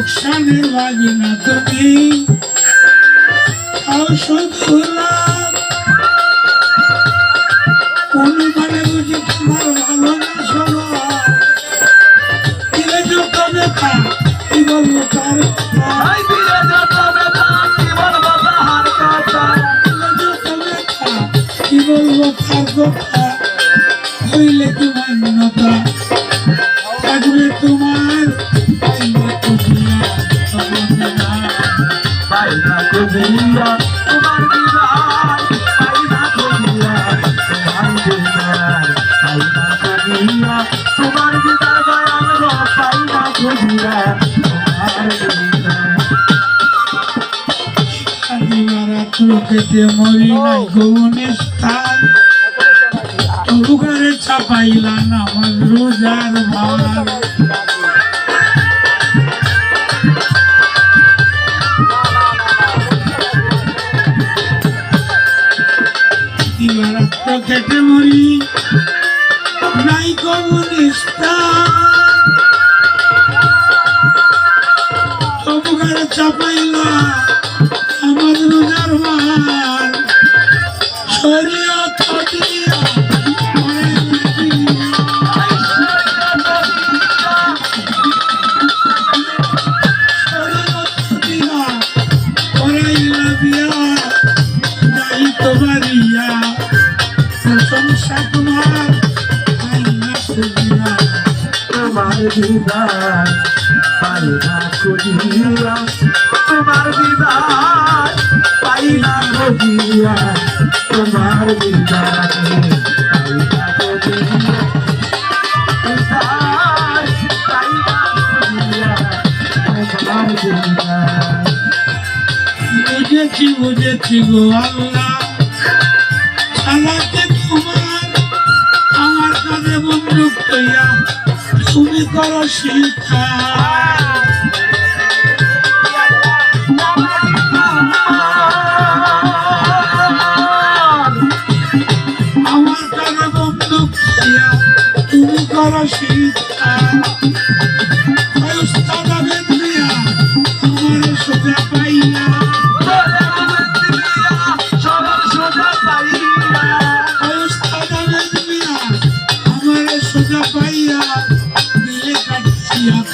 স্বভাব লোকসানের লাগিনা তুমি ছাও শুধু লাভ অনুমানে বুঝি তোমার ভালো না স্বভাব দিলে যত ব্যথা কি বলব তার কি বলব তার কথা হইলে কি মান্যতা থাকবে তোমার না। বাইনা কবিয়া তোমার বিদায় বাইনা কবিয়া তোমার বিদায় বাইনা কবিয়া তোমার বিদায় দয়াল গো বাইনা কবিয়া তোমার বিদায় আদিবারা চোখেতে মরি নাই গৌনের স্থান তবুকারে ছাপাইলা নামাজ রোজার ভার দিবারা চোখেতে মরি নাই স্থান তবুকারে ছাপাইলা আমার রোজার মান। শরীয়ত তোমার খুঁজিয়া তোমার বিদায় বাইনা কবিয়া তোমার কবিয়া তোমার বিদায় বুঝেছি বুঝেছি গো আল্লাহ বন্দুক তুমি করো শিক্ষা।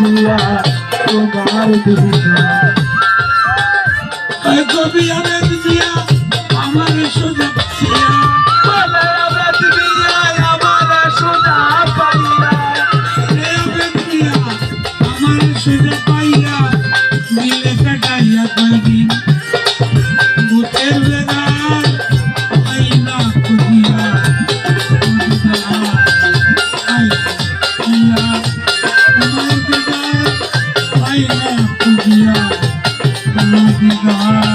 কবিয়া তোমার কবি আবেদ মিয়া আমার সোজা মিয়া আমার সোজা পাইয়া। মিলে খুঁজিয়া তোমার দিদার